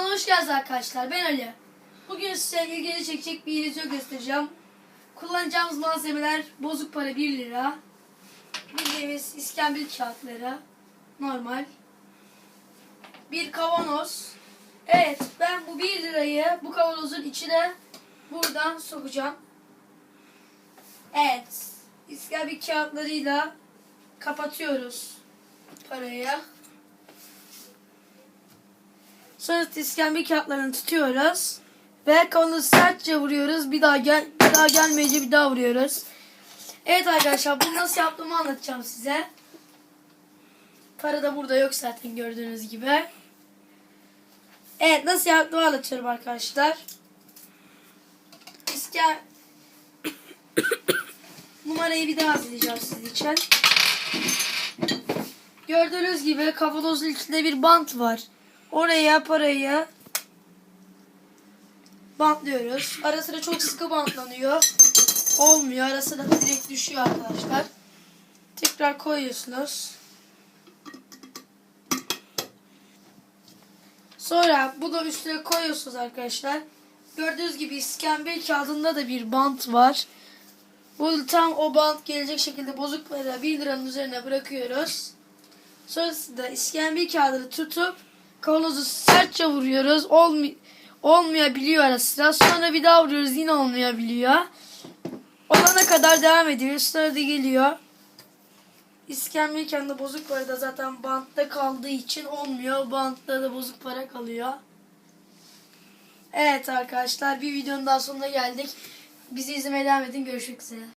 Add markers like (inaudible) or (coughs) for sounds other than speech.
Kanalına hoş geldiniz arkadaşlar. Ben Ali. Bugün size ilgili çekecek bir video göstereceğim. Kullanacağımız malzemeler bozuk para 1 lira. Bildiğimiz iskambil kağıtları. Normal. Bir kavanoz. Evet ben bu 1 lirayı bu kavanozun içine buradan sokacağım. Evet. İskambil kağıtlarıyla kapatıyoruz parayı. Sonra iskambil kağıtlarını tutuyoruz. Ve kavanozu sertçe vuruyoruz. Bir daha gel bir daha gelmeyince bir daha vuruyoruz. Evet arkadaşlar bunu nasıl yaptığımı anlatacağım size. Para da burada yok zaten gördüğünüz gibi. Evet nasıl yaptığımı anlatıyorum arkadaşlar. İskem (coughs) numarayı bir daha hazırlayacağım sizin için. Gördüğünüz gibi kavanozun içinde bir bant var. Oraya parayı bantlıyoruz. Ara sıra çok sıkı bantlanıyor. Olmuyor. Ara sıra direkt düşüyor arkadaşlar. Tekrar koyuyorsunuz. Sonra bu da üstüne koyuyorsunuz arkadaşlar. Gördüğünüz gibi iskambil kağıdında da bir bant var. Bu tam o bant gelecek şekilde bozuk para 1 liranın üzerine bırakıyoruz. Sonrasında iskambil kağıdını tutup kavanozu sertçe vuruyoruz. Olmuyor olmayabiliyor ara sıra. Sonra bir daha vuruyoruz yine olmayabiliyor. Olana kadar devam ediyoruz. Sonra da geliyor. İskambil kağıdında bozuk para da zaten bantta kaldığı için olmuyor. Bantta da bozuk para kalıyor. Evet arkadaşlar bir videonun daha sonuna geldik. Bizi izlemeye devam edin. Görüşmek üzere.